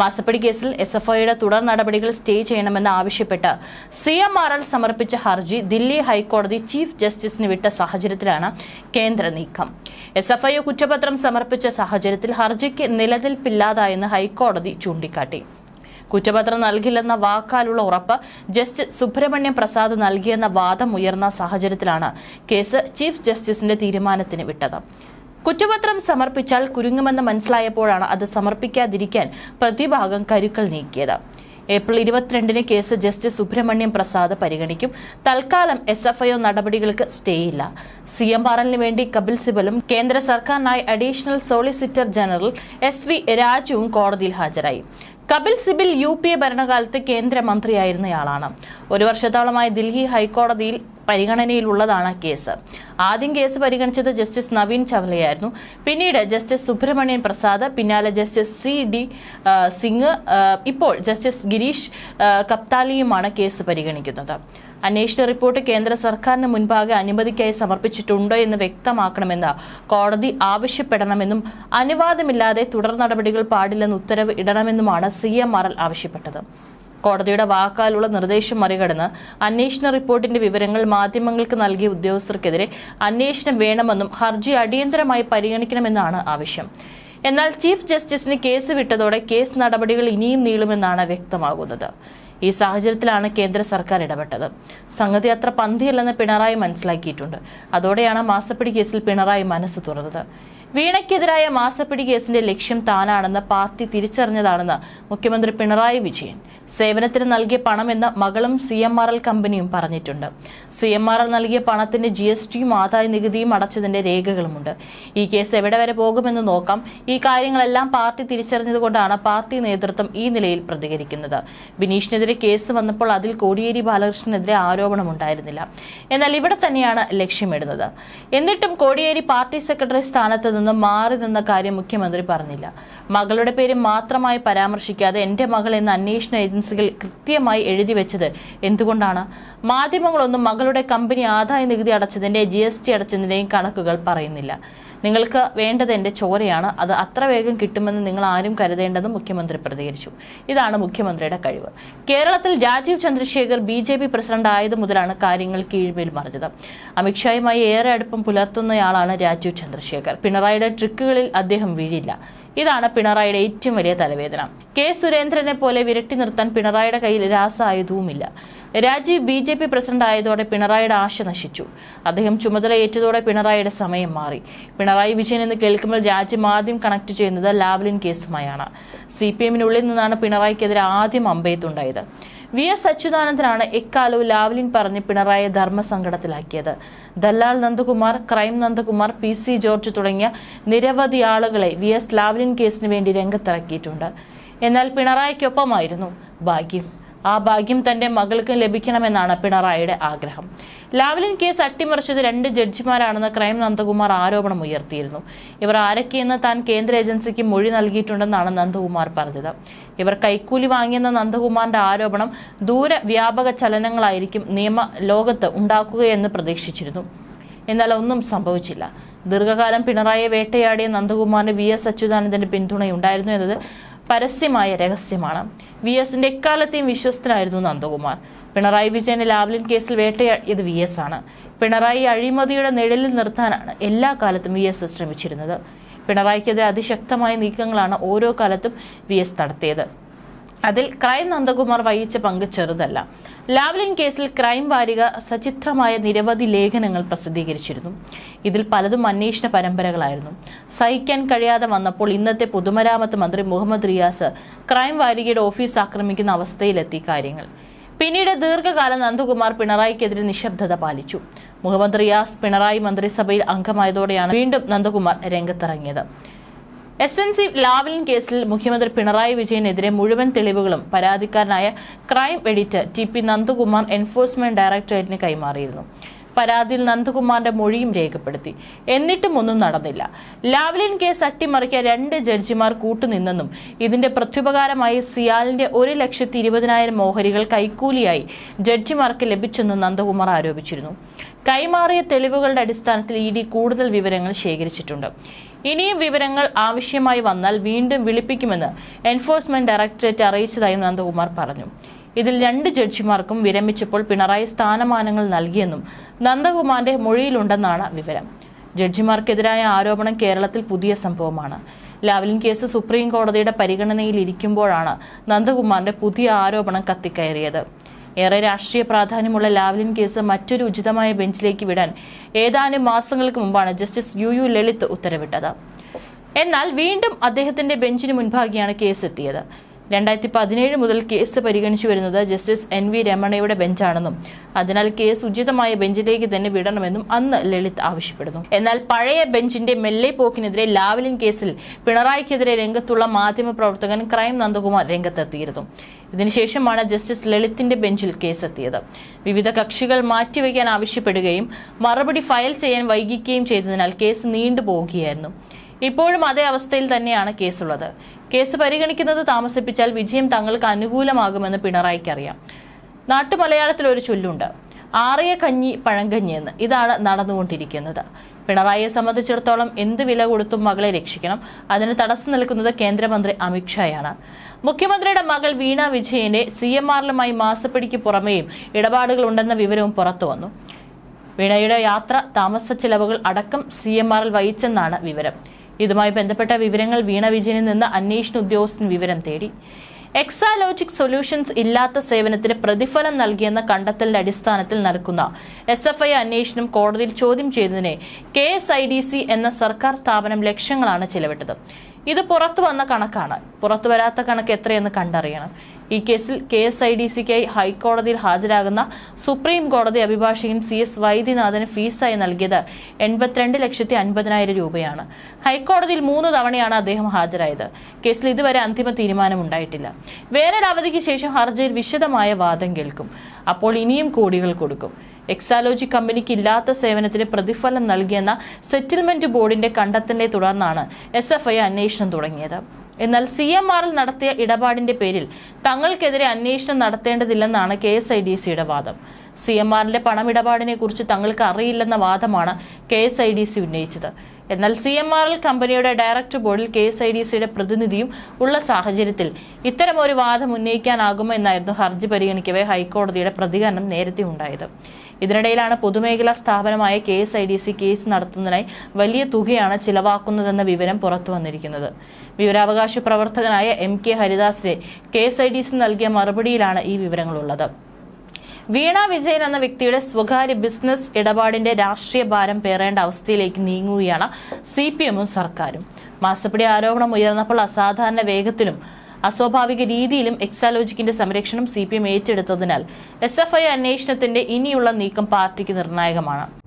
മാസപ്പടി കേസിൽ S F ഐയുടെ തുടർ നടപടികൾ സ്റ്റേ ചെയ്യണമെന്ന് ആവശ്യപ്പെട്ട് സി എം ആർ എൽ സമർപ്പിച്ച ഹർജി ദില്ലി ഹൈക്കോടതി ചീഫ് ജസ്റ്റിസിന് വിട്ട സാഹചര്യത്തിലാണ് കേന്ദ്ര നീക്കം. എസ് എഫ് ഐ കുറ്റപത്രം സമർപ്പിച്ച സാഹചര്യത്തിൽ ഹർജിക്ക് നിലനിൽപ്പില്ലാതായെന്ന് ഹൈക്കോടതി ചൂണ്ടിക്കാട്ടി. കുറ്റപത്രം നൽകില്ലെന്ന വാക്കാലുള്ള ഉറപ്പ് ജസ്റ്റിസ് സുബ്രഹ്മണ്യം പ്രസാദ് നൽകിയെന്ന വാദം ഉയർന്ന സാഹചര്യത്തിലാണ് കേസ് ചീഫ് ജസ്റ്റിസിന്റെ തീരുമാനത്തിന് വിട്ടത്. കുറ്റപത്രം സമർപ്പിച്ചാൽ കുരുങ്ങുമെന്ന് മനസ്സിലായപ്പോഴാണ് അത് സമർപ്പിക്കാതിരിക്കാൻ പ്രതിഭാഗം കരുക്കൾ നീക്കിയത്. ഏപ്രിൽ ഇരുപത്തിരണ്ടിന് കേസ് ജസ്റ്റിസ് സുബ്രഹ്മണ്യം പ്രസാദ് പരിഗണിക്കും. തൽക്കാലം എസ് എഫ് ഐ ഒ നടപടികൾക്ക് സ്റ്റേയില്ല. സി എം എല്ലിന് വേണ്ടി കപിൽ സിബലും കേന്ദ്ര സർക്കാരിനായി additional solicitor general S V രാജുവും കോടതിയിൽ ഹാജരായി. Kapil Sibal U P A ഭരണകാലത്ത് കേന്ദ്രമന്ത്രിയായിരുന്നയാളാണ്. ഒരു വർഷത്തോളമായി ദില്ലി ഹൈക്കോടതിയിൽ പരിഗണനയിലുള്ളതാണ് കേസ്. ആദ്യം കേസ് പരിഗണിച്ചത് ജസ്റ്റിസ് നവീൻ ചവലയായിരുന്നു. പിന്നീട് ജസ്റ്റിസ് സുബ്രഹ്മണ്യൻ പ്രസാദ് പിന്നാലെ ജസ്റ്റിസ് സി ഡി സിംഗ് ഇപ്പോൾ ജസ്റ്റിസ് ഗിരീഷ് കപ്താലിയുമാണ് കേസ് പരിഗണിക്കുന്നത്. അന്വേഷണ റിപ്പോർട്ട് കേന്ദ്ര സർക്കാരിന് മുൻപാകെ അനുമതിക്കായി സമർപ്പിച്ചിട്ടുണ്ടോ എന്ന് വ്യക്തമാക്കണമെന്ന് കോടതി ആവശ്യപ്പെടണമെന്നും അനുവാദമില്ലാതെ തുടർ നടപടികൾ പാടില്ലെന്ന് ഉത്തരവ് ഇടണമെന്നുമാണ് സി എം ആവശ്യപ്പെട്ടത്. കോടതിയുടെ വാക്കാലുള്ള നിർദ്ദേശം മറികടന്ന് അന്വേഷണ റിപ്പോർട്ടിന്റെ വിവരങ്ങൾ മാധ്യമങ്ങൾക്ക് നൽകിയ ഉദ്യോഗസ്ഥർക്കെതിരെ അന്വേഷണം വേണമെന്നും ഹർജി അടിയന്തരമായി പരിഗണിക്കണമെന്നാണ് ആവശ്യം. എന്നാൽ ചീഫ് ജസ്റ്റിസിന് കേസ് വിട്ടതോടെ കേസ് നടപടികൾ ഇനിയും നീളുമെന്നാണ് വ്യക്തമാകുന്നത്. ഈ സാഹചര്യത്തിലാണ് കേന്ദ്ര സർക്കാർ ഇടപെട്ടത്. സംഗതി അത്ര പന്തിയല്ലെന്ന് പിണറായി മനസ്സിലാക്കിയിട്ടുണ്ട്. അതോടെയാണ് മാസപ്പിടി കേസിൽ പിണറായി മനസ്സ് തുറന്നത്. വീണയ്ക്കെതിരായ മാസപ്പിടി കേസിന്റെ ലക്ഷ്യം താനാണെന്ന് പാർട്ടി തിരിച്ചറിഞ്ഞതാണെന്ന് മുഖ്യമന്ത്രി പിണറായി വിജയൻ. സേവനത്തിന് നൽകിയ പണമെന്ന് മകളും സി എം ആർ എൽ കമ്പനിയും പറഞ്ഞിട്ടുണ്ട്. സി എം ആർ എൽ നൽകിയ പണത്തിന്റെ ജി എസ് ടിയും ആദായ നികുതിയും അടച്ചതിന്റെ രേഖകളുമുണ്ട്. ഈ കേസ് എവിടെ വരെ പോകുമെന്ന് നോക്കാം. ഈ കാര്യങ്ങളെല്ലാം പാർട്ടി തിരിച്ചറിഞ്ഞതുകൊണ്ടാണ് പാർട്ടി നേതൃത്വം ഈ നിലയിൽ പ്രതികരിക്കുന്നത്. ബിനീഷിനെതിരെ കേസ് വന്നപ്പോൾ അതിൽ കോടിയേരി ബാലകൃഷ്ണനെതിരെ ആരോപണമുണ്ടായിരുന്നില്ല. എന്നാൽ ഇവിടെ തന്നെയാണ് ലക്ഷ്യമിടുന്നത്. എന്നിട്ടും കോടിയേരി പാർട്ടി സെക്രട്ടറി സ്ഥാനത്ത് നിന്ന് മാറി നിന്ന കാര്യം മുഖ്യമന്ത്രി പറഞ്ഞില്ല. മകളുടെ പേര് മാത്രമായി പരാമർശിക്കാതെ എന്റെ മകൾ എന്ന അന്വേഷണ ഏജൻസികൾ കൃത്യമായി എഴുതി വെച്ചത് എന്തുകൊണ്ടാണ്? മാധ്യമങ്ങളൊന്നും മകളുടെ കമ്പനി ആദായ നികുതി അടച്ചതിന്റെ ജി എസ് ടി അടച്ചതിന്റെയും കണക്കുകൾ പറയുന്നില്ല. നിങ്ങൾക്ക് വേണ്ടത് എന്റെ ചോരയാണ്. അത് അത്ര വേഗം കിട്ടുമെന്ന് നിങ്ങൾ ആരും കരുതേണ്ടെന്ന് മുഖ്യമന്ത്രി പ്രതികരിച്ചു. ഇതാണ് മുഖ്യമന്ത്രിയുടെ കഴിവ്. കേരളത്തിൽ Rajeev Chandrasekhar B J P president ആയത് മുതലാണ് കാര്യങ്ങൾ കീഴ്മേൽ മറിഞ്ഞത്. അമിത്ഷായുമായി ഏറെ അടുപ്പം പുലർത്തുന്നയാളാണ് രാജീവ് ചന്ദ്രശേഖർ. പിണറായിയുടെ ട്രിക്കുകളിൽ അദ്ദേഹം വീഴില്ല. ഇതാണ് പിണറായിയുടെ ഏറ്റവും വലിയ തലവേദന. കെ സുരേന്ദ്രനെ പോലെ വിരട്ടി നിർത്താൻ പിണറായിയുടെ കയ്യിൽ രാസായുധവുമില്ല Rajeev B J P president ആയതോടെ പിണറായിയുടെ ആശ നശിച്ചു. അദ്ദേഹം ചുമതല ഏറ്റതോടെ പിണറായിയുടെ സമയം മാറി. പിണറായി വിജയൻ എന്ന് കേൾക്കുമ്പോൾ രാജ്യം ആദ്യം കണക്ട് ചെയ്യുന്നത് ലാവ്ലിൻ കേസുമായാണ്. സി പി എമ്മിനുള്ളിൽ നിന്നാണ് പിണറായിക്കെതിരെ ആദ്യം അമ്പയത്തുണ്ടായത്. വി എസ് അച്യുതാനന്ദനാണ് എക്കാലവും ലാവ്ലിൻ പറഞ്ഞ് പിണറായിയെ ധർമ്മസങ്കടത്തിലാക്കിയത്. ദല്ലാൽ Nandakumar crime Nandakumar P C George തുടങ്ങിയ നിരവധി ആളുകളെ വി എസ് ലാവ്ലിൻ കേസിന് വേണ്ടി രംഗത്തിറക്കിയിട്ടുണ്ട്. എന്നാൽ പിണറായിക്കൊപ്പമായിരുന്നു. ഭാഗ്യം. ആ ഭാഗ്യം തന്റെ മകൾക്ക് ലഭിക്കണമെന്നാണ് പിണറായിയുടെ ആഗ്രഹം. ലാവ്ലിൻ കേസ് അട്ടിമറിച്ചത് രണ്ട് ജഡ്ജിമാരാണെന്ന് ക്രൈം നന്ദകുമാർ ആരോപണം ഉയർത്തിയിരുന്നു. ഇവർ ആരൊക്കെയെന്ന് താൻ കേന്ദ്ര ഏജൻസിക്ക് മൊഴി നൽകിയിട്ടുണ്ടെന്നാണ് നന്ദകുമാർ പറഞ്ഞത്. ഇവർ കൈക്കൂലി വാങ്ങിയെന്ന നന്ദകുമാറിന്റെ ആരോപണം ദൂരവ്യാപക ചലനങ്ങളായിരിക്കും നിയമ ലോകത്ത് ഉണ്ടാക്കുകയെന്ന് പ്രതീക്ഷിച്ചിരുന്നു. എന്നാൽ ഒന്നും സംഭവിച്ചില്ല. ദീർഘകാലം പിണറായിയെ വേട്ടയാടിയ നന്ദകുമാറിന് വി എസ് അച്യുതാനന്ദന്റെ പിന്തുണയുണ്ടായിരുന്നു എന്നത് പരസ്യമായ രഹസ്യമാണ്. വി എസിന്റെ എക്കാലത്തെയും വിശ്വസ്തനായിരുന്നു നന്ദകുമാർ. പിണറായി വിജയന്റെ ലാവ്ലിൻ കേസിൽ വേട്ടയാടിയത് വി എസ് ആണ്. പിണറായി അഴിമതിയുടെ നിഴലിൽ നിർത്താനാണ് എല്ലാ കാലത്തും വി എസ് ശ്രമിച്ചിരുന്നത്. പിണറായിക്കെതിരെ അതിശക്തമായ നീക്കങ്ങളാണ് ഓരോ കാലത്തും വി എസ് നടത്തിയത്. അതിൽ ക്രൈം നന്ദകുമാർ വഹിച്ച പങ്ക് ചെറുതല്ല. ലാവ്ലിൻ കേസിൽ ക്രൈം വാരിക സചിത്രമായ നിരവധി ലേഖനങ്ങൾ പ്രസിദ്ധീകരിച്ചിരുന്നു. ഇതിൽ പലതും അന്വേഷണ പരമ്പരകളായിരുന്നു. സഹിക്കാൻ കഴിയാതെ വന്നപ്പോൾ ഇന്നത്തെ പൊതുമരാമത്ത് മന്ത്രി മുഹമ്മദ് റിയാസ് ക്രൈം വാരികയുടെ ഓഫീസ് ആക്രമിക്കുന്ന അവസ്ഥയിലെത്തി കാര്യങ്ങൾ. പിന്നീട് ദീർഘകാലം നന്ദകുമാർ പിണറായിക്കെതിരെ നിശബ്ദത പാലിച്ചു. മുഹമ്മദ് റിയാസ് പിണറായി മന്ത്രിസഭയിൽ അംഗമായതോടെയാണ് വീണ്ടും നന്ദകുമാർ രംഗത്തിറങ്ങിയത്. എസ് എൻ സി ലാവ്ലിൻ കേസിൽ മുഖ്യമന്ത്രി പിണറായി വിജയനെതിരെ മുഴുവൻ തെളിവുകളും പരാതിക്കാരനായ crime editor T P Nandakumar enforcement ഡയറക്ടറേറ്റിന് കൈമാറിയിരുന്നു. പരാതിയിൽ നന്ദകുമാറിന്റെ മൊഴിയും രേഖപ്പെടുത്തി. എന്നിട്ടും ഒന്നും നടന്നില്ല. ലാവ്ലിൻ കേസ് അട്ടിമറിക്കാൻ രണ്ട് ജഡ്ജിമാർ കൂട്ടുനിന്നെന്നും ഇതിന്റെ പ്രത്യുപകാരമായി സിയാലിന്റെ ഒരു ലക്ഷത്തി ഇരുപതിനായിരം ഓഹരികൾ കൈക്കൂലിയായി ജഡ്ജിമാർക്ക് ലഭിച്ചെന്നും നന്ദകുമാർ ആരോപിച്ചിരുന്നു. കൈമാറിയ തെളിവുകളുടെ അടിസ്ഥാനത്തിൽ ഇ ഡി കൂടുതൽ വിവരങ്ങൾ ശേഖരിച്ചിട്ടുണ്ട്. ഇനിയും വിവരങ്ങൾ ആവശ്യമായി വന്നാൽ വീണ്ടും വിളിപ്പിക്കുമെന്ന് എൻഫോഴ്സ്മെന്റ് ഡയറക്ടറേറ്റ് അറിയിച്ചതായും നന്ദകുമാർ പറഞ്ഞു. ഇതിൽ രണ്ട് ജഡ്ജിമാർക്കും വിരമിച്ചപ്പോൾ പിണറായി സ്ഥാനമാനങ്ങൾ നൽകിയെന്നും നന്ദകുമാറിന്റെ മൊഴിയിലുണ്ടെന്നാണ് വിവരം. ജഡ്ജിമാർക്കെതിരായ ആരോപണം കേരളത്തിൽ പുതിയ സംഭവമാണ്. ലാവ്ലിൻ കേസ് സുപ്രീം കോടതിയുടെ പരിഗണനയിൽ ഇരിക്കുമ്പോഴാണ് നന്ദകുമാറിന്റെ പുതിയ ആരോപണം കത്തിക്കയറിയത്. ഏറെ രാഷ്ട്രീയ പ്രാധാന്യമുള്ള ലാവ്ലിൻ കേസ് മറ്റൊരു ഉചിതമായ ബെഞ്ചിലേക്ക് വിടാൻ ഏതാനും മാസങ്ങൾക്ക് മുമ്പാണ് ജസ്റ്റിസ് യു യു ലളിത് ഉത്തരവിട്ടത്. എന്നാൽ വീണ്ടും അദ്ദേഹത്തിന്റെ ബെഞ്ചിന് മുൻപാകെയാണ് കേസ് എത്തിയത്. രണ്ടായിരത്തി പതിനേഴ് മുതൽ കേസ് പരിഗണിച്ചു വരുന്നത് ജസ്റ്റിസ് എൻ വി രമണയുടെ ബെഞ്ചാണെന്നും അതിനാൽ കേസ് ഉചിതമായ ബെഞ്ചിലേക്ക് തന്നെ വിടണമെന്നും അന്ന് ലളിത് ആവശ്യപ്പെടുന്നു. എന്നാൽ പഴയ ബെഞ്ചിന്റെ മെല്ലെ പോക്കിനെതിരെ ലാവലിൻ കേസിൽ പിണറായിക്കെതിരെ രംഗത്തുള്ള മാധ്യമപ്രവർത്തകൻ ക്രൈം നന്ദകുമാർ രംഗത്തെത്തിയിരുന്നു. ഇതിനുശേഷമാണ് ജസ്റ്റിസ് ലളിത്തിന്റെ ബെഞ്ചിൽ കേസെത്തിയത്. വിവിധ കക്ഷികൾ മാറ്റിവെക്കാൻ ആവശ്യപ്പെടുകയും മറുപടി ഫയൽ ചെയ്യാൻ വൈകിക്കുകയും ചെയ്തതിനാൽ കേസ് നീണ്ടുപോകുകയായിരുന്നു ഇപ്പോഴും അതേ അവസ്ഥയിൽ തന്നെയാണ് കേസുള്ളത്. കേസ് പരിഗണിക്കുന്നത് താമസിപ്പിച്ചാൽ വിജയം തങ്ങൾക്ക് അനുകൂലമാകുമെന്ന് പിണറായിക്ക് അറിയാം നാട്ടുമലയാളത്തിൽ ഒരു ചൊല്ലുണ്ട്. ആറിയ കഞ്ഞി പഴങ്കഞ്ഞി എന്ന് ഇതാണ് നടന്നുകൊണ്ടിരിക്കുന്നത്. പിണറായിയെ സംബന്ധിച്ചിടത്തോളം എന്ത് വില കൊടുത്തും മകളെ രക്ഷിക്കണം. അതിന് തടസ്സം നിൽക്കുന്നത് കേന്ദ്രമന്ത്രി അമിത്ഷായാണ് മുഖ്യമന്ത്രിയുടെ മകൾ വീണ വിജയന്റെ സി എം ആറിലുമായി മാസപ്പിടിക്ക് പുറമേയും ഇടപാടുകൾ ഉണ്ടെന്ന വിവരവും പുറത്തു വന്നു. വീണയുടെ യാത്ര താമസ ചെലവുകൾ അടക്കം സി എം ആറിൽ വഹിച്ചെന്നാണ് വിവരം. ഇതുമായി ബന്ധപ്പെട്ട വിവരങ്ങൾ വീണ വിജയനിൽ നിന്ന് അന്വേഷണ ഉദ്യോഗസ്ഥൻ വിവരം തേടി. എക്സാലോജിക് സൊല്യൂഷൻസ് ഇല്ലാത്ത സേവനത്തിന് പ്രതിഫലം നൽകിയെന്ന കണ്ടെത്തലിന്റെ അടിസ്ഥാനത്തിൽ നടക്കുന്ന എസ് എഫ് ഐ അന്വേഷണം കോടതിയിൽ ചോദ്യം ചെയ്തതിനെ കെ എന്ന സർക്കാർ സ്ഥാപനം ലക്ഷങ്ങളാണ് ചിലവിട്ടത്. ഇത് പുറത്തു വന്ന കണക്കാണ്. പുറത്തു വരാത്ത കണക്ക് എത്രയെന്ന് കണ്ടറിയണം. ഈ കേസിൽ കെ എസ് ഐ ഡി സിക്കായി ഹൈക്കോടതിയിൽ ഹാജരാകുന്ന സുപ്രീം കോടതി അഭിഭാഷകൻ സി എസ് വൈദ്യനാഥന് ഫീസായി നൽകിയത് എൺപത്തിരണ്ട് ലക്ഷത്തി അൻപതിനായിരം രൂപയാണ്. ഹൈക്കോടതിയിൽ മൂന്ന് തവണയാണ് അദ്ദേഹം ഹാജരായത്. കേസിൽ ഇതുവരെ അന്തിമ തീരുമാനമുണ്ടായിട്ടില്ല. വേനൽ അവധിക്ക് ശേഷം ഹർജിയിൽ വിശദമായ വാദം കേൾക്കും. അപ്പോൾ ഇനിയും കോടികൾ കൊടുക്കും. എക്സാലോജി കമ്പനിക്ക് ഇല്ലാത്ത സേവനത്തിന് പ്രതിഫലം നൽകിയെന്ന സെറ്റിൽമെന്റ് ബോർഡിന്റെ കണ്ടെത്തലിനെ തുടർന്നാണ് എസ് എഫ് ഐ അന്വേഷണം തുടങ്ങിയത്. എന്നാൽ സി എം ആറിൽ നടത്തിയ ഇടപാടിന്റെ പേരിൽ തങ്ങൾക്കെതിരെ അന്വേഷണം നടത്തേണ്ടതില്ലെന്നാണ് കെ എസ് ഐ ഡി സിയുടെ വാദം. സി എം ആറിന്റെ പണമിടപാടിനെ കുറിച്ച് തങ്ങൾക്ക് അറിയില്ലെന്ന വാദമാണ് K S I D C ഉന്നയിച്ചത്. എന്നാൽ സി എം ആർ എൽ കമ്പനിയുടെ ഡയറക്ടർ ബോർഡിൽ കെ എസ് ഐ ഡി സിയുടെ പ്രതിനിധിയും ഉള്ള സാഹചര്യത്തിൽ ഇത്തരം ഒരു വാദം ഉന്നയിക്കാനാകുമോ എന്നായിരുന്നു ഹർജി പരിഗണിക്കവേ ഹൈക്കോടതിയുടെ പ്രതികരണം നേരത്തെ ഉണ്ടായത്. ഇതിനിടയിലാണ് പൊതുമേഖലാ സ്ഥാപനമായ K S I D C case നടത്തുന്നതിനായി വലിയ തുകയാണ് ചിലവാക്കുന്നതെന്ന വിവരം പുറത്തു വന്നിരിക്കുന്നത്. വിവരാവകാശ പ്രവർത്തകനായ M K ഹരിദാസിനെ K S I D C നൽകിയ മറുപടിയിലാണ് ഈ വിവരങ്ങളുള്ളത്. വീണ വിജയൻ എന്ന വ്യക്തിയുടെ സ്വകാര്യ ബിസിനസ് ഇടപാടിന്റെ രാഷ്ട്രീയ ഭാരം പേറേണ്ട അവസ്ഥയിലേക്ക് നീങ്ങുകയാണ് സി പി എമ്മും സർക്കാരും. മാസപ്പടി ആരോപണം ഉയർന്നപ്പോൾ അസാധാരണ വേഗത്തിലും അസ്വാഭാവിക രീതിയിലും എക്സാലോജിക്കിന്റെ സംരക്ഷണം സി പി എം ഏറ്റെടുത്തതിനാൽ എസ് എഫ് ഐ അന്വേഷണത്തിന്റെ ഇനിയുള്ള നീക്കം പാർട്ടിക്ക് നിർണായകമാണ്.